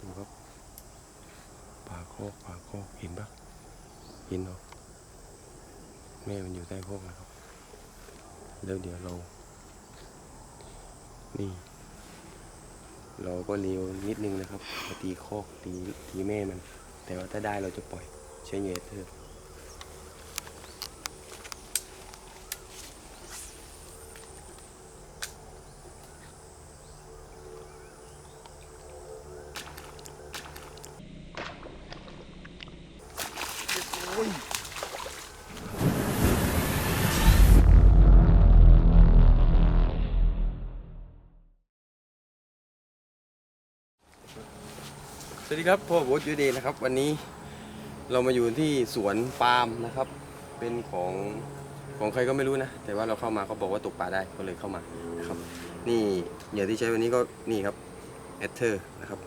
ดูครับป่าโคกป่าโคกเห็นปะเห็นเนาะแม่มันอยู่ใต้โคกนะครับแล้วเดี๋ยวเรา นี่ เราก็เลี้ยวนิดนึงนะครับตีโคกตีตีแม่มัน แต่ว่าถ้าได้เราจะปล่อยใช้เยเถอะ สวัสดีครับพ่อโบ๊ทยูเดย์นะครับ วันนี้เรามาอยู่ที่สวนปาล์มนะครับ เป็นของของใครก็ไม่รู้นะ แต่ว่าเราเข้ามาเขาบอกว่าตกปลาได้ก็เลยเข้ามานะครับ นี่เหยื่อที่ใช้วันนี้ก็นี่ครับแอตเทอร์นะครับ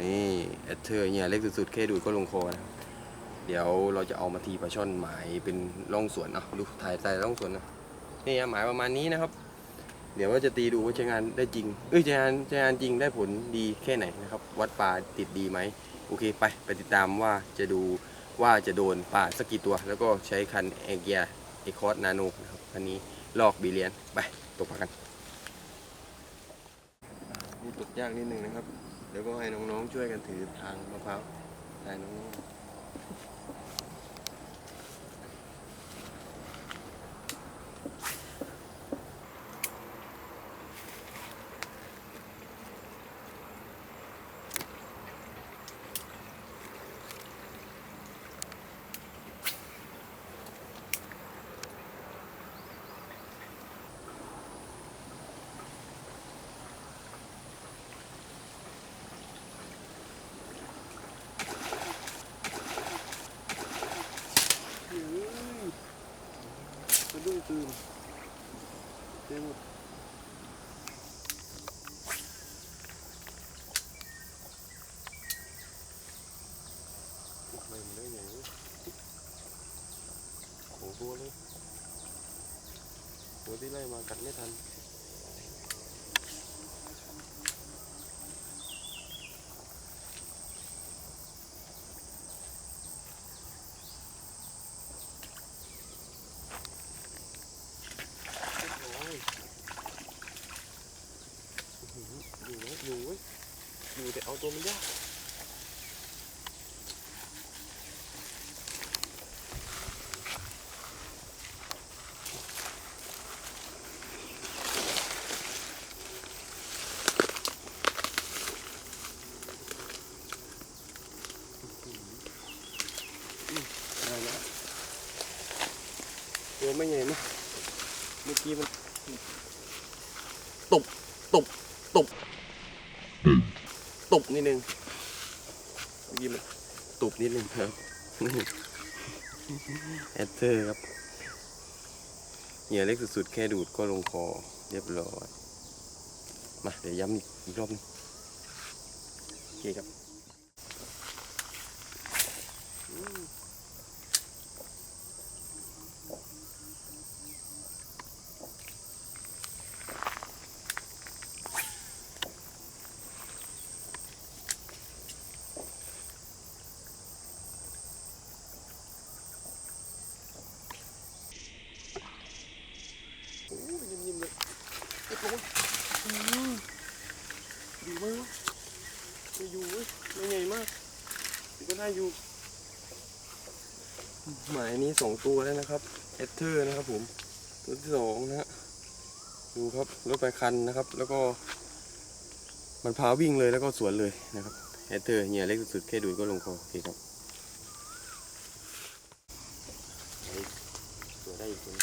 นี่แอตเทอร์เหยื่อเล็กสุดๆแค่ดูดก็ลงคอนะเดี๋ยวเราจะเอามาทีปลาช่อนหมายเป็นร่องสวนเนาะดูถ่ายใส่ร่องสวนนะนี่หมายประมาณนี้นะครับ เดี๋ยวว่าจะตีดูว่าใช้งานได้จริง เอ้ยใช้งานใช้งานจริงได้ผลดีแค่ไหนนะครับ วัดปลาติดดีไหมโอเคไปไปติดตามว่าจะดูว่าจะโดนปลาสักกี่ตัว แล้วก็ใช้คันแอเกียเอคอร์นาโนนะครับคันนี้ลอกบีเลียนไปตกปลากันนี่ตกยากนิดนึงนะครับ เดี๋ยวก็ให้น้องๆช่วยกันถือทางมะพร้าวได้น้องๆ สะดุ้งตื่นเต็มหมดไม่มันได้ไงวะของตัวเลยตัวที่ไล่ มากัดไม่ทันโอ้ยอยู่ไว้อยู่ไว้อยู่แต่เอาตัวมันยากอืมได้แล้วตัวไม่ใหญ่มากเมื่อกี้มัน ตุบตุบตุบตุบนิดนึงเมื่อกี้มันตบนิดนึงครับแอดเทอร์ครับเหยื่อเล็กสุดๆ แค่ดูดก็ลงคอเรียบร้อย มา เดี๋ยวย้ำอีกรอบนึงโอเคครับ โอ้ยนิ่มๆเลยเรียบร้อยอืมอยู่ไหมวะไม่อยู่เว้ยไม่ใหญ่มาก่าอยู่ หมายนี้สองตัวแล้วนะครับ เอเทอร์นะครับผม ตัวที่สองนะฮะ ดูครับรถไปคันนะครับ แล้วก็ มันพาวิ่งเลยแล้วก็สวนเลยนะครับ เอเทอร์เหยื่อเล็กสุดๆแค่ดูดก็ลงคอโอเคครับเฮ้ยตัวได้อีกตัว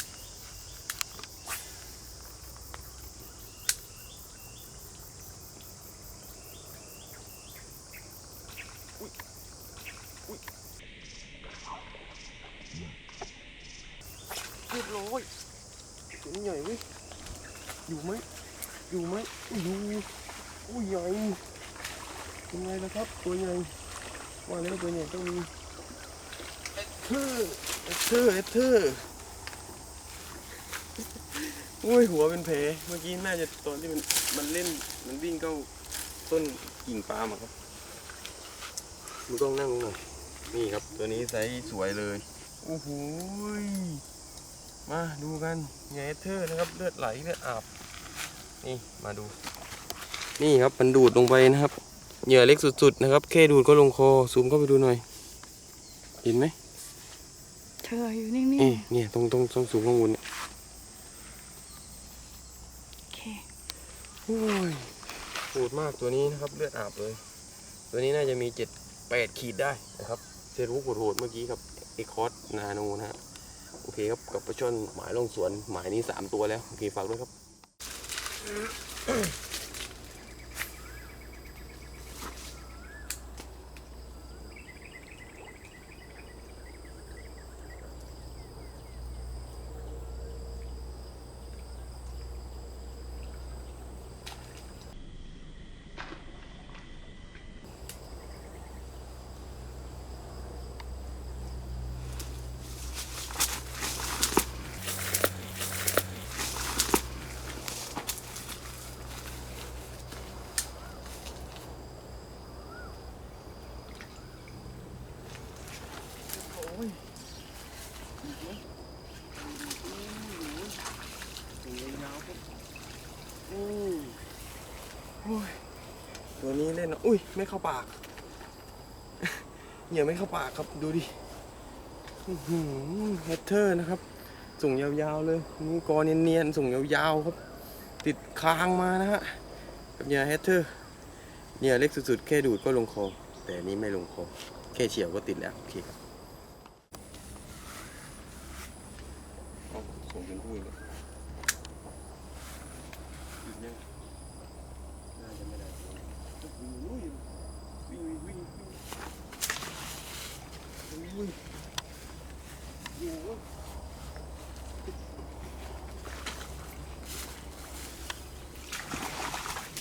เรียบร้อยตัวนี้ใหญ่เว้ย อยู่ไหมอยู่ไหมอุ้ยอยู่อุ้ยใหญ่ยังไงล่ะครับ ตัวใหญ่ว่าแล้วตัวใหญ่ต้องมีเอเทอร์เอเทอร์เอเทอร์โอ้ยหัวเป็นแผลเมื่อกี้น่าจะตอนที่มันมันเล่นมันวิ่งเข้าต้นกิ่งปาล์มอะครับมือกล้องนั่งลงหน่อยนี่ครับ ตัวนี้ไซส์สวยเลยโอ้โหย มาดูกันเหยื่อเอเทอร์นะครับ เลือดไหลเลือดอาบ นี่มาดู นี่ครับมันดูดลงไปนะครับ เหยื่อเล็กสุดๆนะครับ แค่ดูดก็ลงคอ ซูมเข้าไปดูหน่อย เห็นไหมเธออยู่นิ่งนี่เนี่ยตรงตรงตรงสูงข้างบนเนี่ยๆโอเคโอ้ยโหดมากตัวนี้นะครับเลือดอาบเลย ตัวนี้น่าจะมีเจ็ดแปดขีดได้นะครับเซรูโหดๆเมื่อกี้ครับเอคอสนาโนนะฮะ โอเคครับกับปลาช่อนหมายลงสวนหมายนี้สามตัวแล้ว โอเคฝากด้วยครับ ตัวนี้เล่นนะอุ้ยไม่เข้าปากเหยื่อไม่เข้าปากครับดูดิเฮดเทอร์นะครับส่งยาวๆเลยนี่กอเนียนๆส่งยาวๆครับ ติดคางมานะฮะกับเหยื่อเฮดเทอร์เหยื่อเล็กสุดๆ แค่ดูดก็ลงคอแต่นี้ไม่ลงคอแค่เฉียวก็ติดแล้วโอเคครับเอาส่งเป็นผู้อีกแล้วอีก ยังน่าจะไม่ได้โอ้โหวิ่งวิ่งวิ่งวิ่งอยู่เว้ย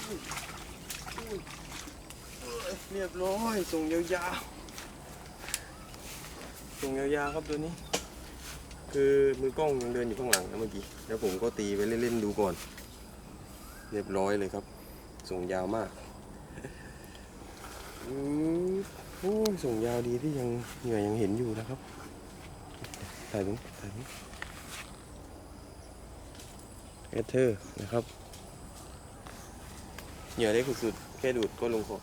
อุ้ยอุ้ยเอ้ยเรียบร้อยส่งยาวๆส่งยาวๆครับตัวนี้ คือมือกล้องยังเดินอยู่ข้างหลังนะเมื่อกี้แล้วผมก็ตีไปเล่นๆดูก่อน เรียบร้อยเลยครับ ส่งยาวมากอืมโอ้ส่งยาวดีที่ยังเหยื่อยังเห็นอยู่นะครับถ่ายตรงถ่ายตรงเอเทอร์นะครับเหยื่อได้สุดๆแค่ดูดก็ลงคอ